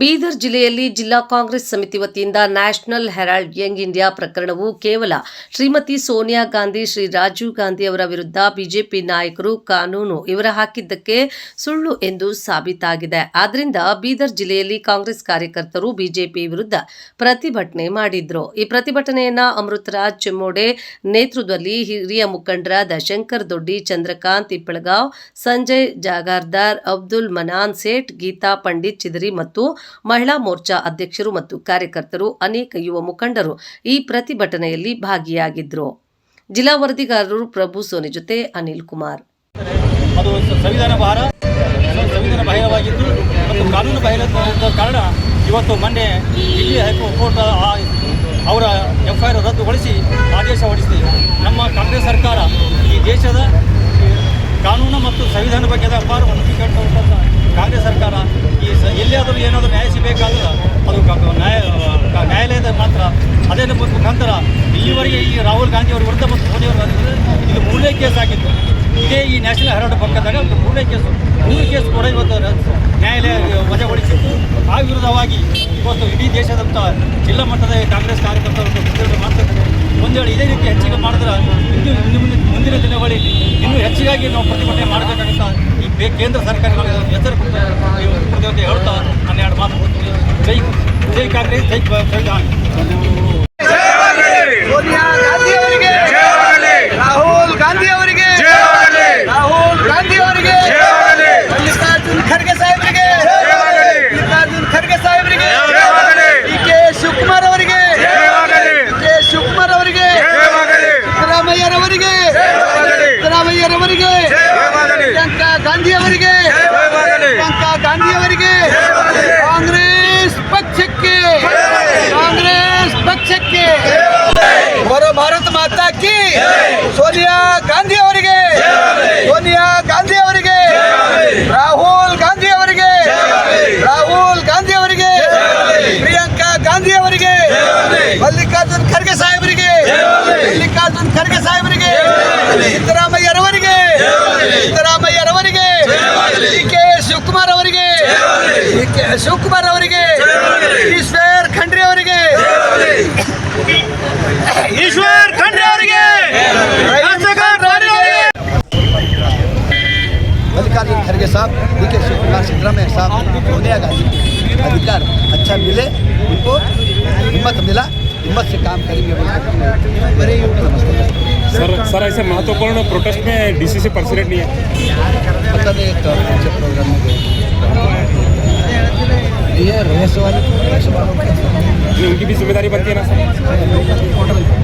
ಬೀದರ್ ಜಿಲ್ಲೆಯಲ್ಲಿ ಜಿಲ್ಲಾ ಕಾಂಗ್ರೆಸ್ ಸಮಿತಿ ವತಿಯಿಂದ ನ್ಯಾಷನಲ್ ಹೆರಾಲ್ಡ್ ಯಂಗ್ ಇಂಡಿಯಾ ಪ್ರಕರಣವು ಕೇವಲ ಶ್ರೀಮತಿ ಸೋನಿಯಾ ಗಾಂಧಿ, ಶ್ರೀ ರಾಜೀವ್ ಗಾಂಧಿ ಅವರ ವಿರುದ್ಧ ಬಿಜೆಪಿ ನಾಯಕರು ಕಾನೂನು ಇವರ ಹಾಕಿದ್ದಕ್ಕೆ ಸುಳ್ಳು ಎಂದು ಸಾಬೀತಾಗಿದೆ. ಆದ್ದರಿಂದ ಬೀದರ್ ಜಿಲ್ಲೆಯಲ್ಲಿ ಕಾಂಗ್ರೆಸ್ ಕಾರ್ಯಕರ್ತರು ಬಿಜೆಪಿ ವಿರುದ್ಧ ಪ್ರತಿಭಟನೆ ಮಾಡಿದ್ರು. ಈ ಪ್ರತಿಭಟನೆಯನ್ನ ಅಮೃತರಾಜ್ ಚಿಮ್ಮೋಡೆ ನೇತೃತ್ವದಲ್ಲಿ ಹಿರಿಯ ಮುಖಂಡರಾದ ಶಂಕರ್ ದೊಡ್ಡಿ, ಚಂದ್ರಕಾಂತ್ ಇಪ್ಪಳಗಾವ್ ಸಂಜಯ್ ಜಾಗಾರ್ದಾರ್, ಅಬ್ದುಲ್ ಮನಾನ್ ಸೇಠ್, ಗೀತಾ ಪಂಡಿತ್ ಚಿದರಿ ಮತ್ತು ಮಹಿಳಾ ಮೋರ್ಚಾ ಅಧ್ಯಕ್ಷರು ಮತ್ತು ಕಾರ್ಯಕರ್ತರು, ಅನೇಕ ಯುವ ಮುಖಂಡರು ಈ ಪ್ರತಿಭಟನೆಯಲ್ಲಿ ಭಾಗಿಯಾಗಿದ್ರು. ಜಿಲ್ಲಾ ವರದಿಗಾರರು ಪ್ರಭು ಸೋನಿ ಜೊತೆ ಅನಿಲ್ ಕುಮಾರ್. ಅದು ಸಂವಿಧಾನ ಸಂವಿಧಾನ ಮತ್ತು ಕಾನೂನು ಕಾರಣ ಇವತ್ತು ಮೊನ್ನೆ ದಿಲ್ಲಿ ಹೈಕೋರ್ಟ್ ಅವರ ಎಫ್ ಐ ಆರ್ ರದ್ದುಗೊಳಿಸಿ ಆದೇಶ ಹೊರಡಿಸಿದೆ. ನಮ್ಮ ಕಾಂಗ್ರೆಸ್ ಸರ್ಕಾರ ಈ ದೇಶದ ಕಾನೂನು ಮತ್ತು ಸಂವಿಧಾನ ಬಗ್ಗೆ ಅಪಾರ ಗಾಂಧಿ ಅವರ ವಿರುದ್ಧ ಮತ್ತು ಮೋದಿ ಅವರ ವಿರುದ್ಧ ಇದು ಮೂರನೇ ಕೇಸ್ ಆಗಿತ್ತು. ಇದೇ ಈ ನ್ಯಾಷನಲ್ ಹೆರಾಲ್ಡ್ ಪಕ್ಕದಾಗ ಒಂದು ಮೂರನೇ ಕೇಸು. ಮೂರು ಕೇಸ್ ಕೂಡ ಇವತ್ತು ನ್ಯಾಯಾಲಯ ವಜಾಗೊಳಿಸಿತ್ತು. ಆ ವಿರುದ್ಧವಾಗಿ ಇವತ್ತು ಇಡೀ ದೇಶದಂಥ ಜಿಲ್ಲಾ ಮಟ್ಟದ ಕಾಂಗ್ರೆಸ್ ಕಾರ್ಯಕರ್ತರು ಪ್ರತಿಭಟನೆ ಮಾಡ್ತಿದ್ದಾರೆ ಒಂದು ವೇಳೆ ಇದೇ ರೀತಿ ಹೆಚ್ಚಿಗೆ ಮಾಡಿದ್ರೆ ಇನ್ನು ಇನ್ನು ಮುಂದಿನ ಮುಂದಿನ ದಿನಗಳಲ್ಲಿ ಇನ್ನೂ ಹೆಚ್ಚಿಗಾಗಿ ನಾವು ಪ್ರತಿಭಟನೆ ಮಾಡಬೇಕಾಗುತ್ತಾ ಈ ಕೇಂದ್ರ ಸರ್ಕಾರಗಳ ಹೆಸರು ಪ್ರತಿಯೊಂದು ಎಚ್ಚರ ಕೊಡ್ತೇವೆ ಎರಡು ಹೇಳ್ತಾ ಮಾತು ಜೈ ಜೈ ಕಾಂಗ್ರೆಸ್, ಜೈ ಸಂವಿಧಾನ ಸಿದ್ದರಾಮಯ್ಯರವರಿಗೆ ಸಿದ್ದರಾಮಯ್ಯರವರಿಗೆ ಪ್ರಿಯಾಂಕಾ ಗಾಂಧಿ ಅವರಿಗೆ ಶಿವಕುಮಾರ್ ಅವರಿಗೆ ಈಶ್ವರ್ ಖಂಡ್ರೆ ಅವರಿಗೆ ಈಶ್ವರ್ ಖಂಡ್ರೆ ಅವರಿಗೆ मल्लिकार्जुन खड़गे साहब डी के शिव कुमार सिद्धरामैया साहब सोनिया गांधी अधिकार अच्छा मिले उनको हिम्मत मिला हिम्मत से काम करेंगे बोल के सर सर ऐसे महत्वपूर्ण प्रोटेस्ट में डीसीसी प्रेसिडेंट नहीं है पता नहीं एक कौन से प्रोग्राम में गए ये वाले वालों की उनकी भी ज़िम्मेदारी बनती है ना सर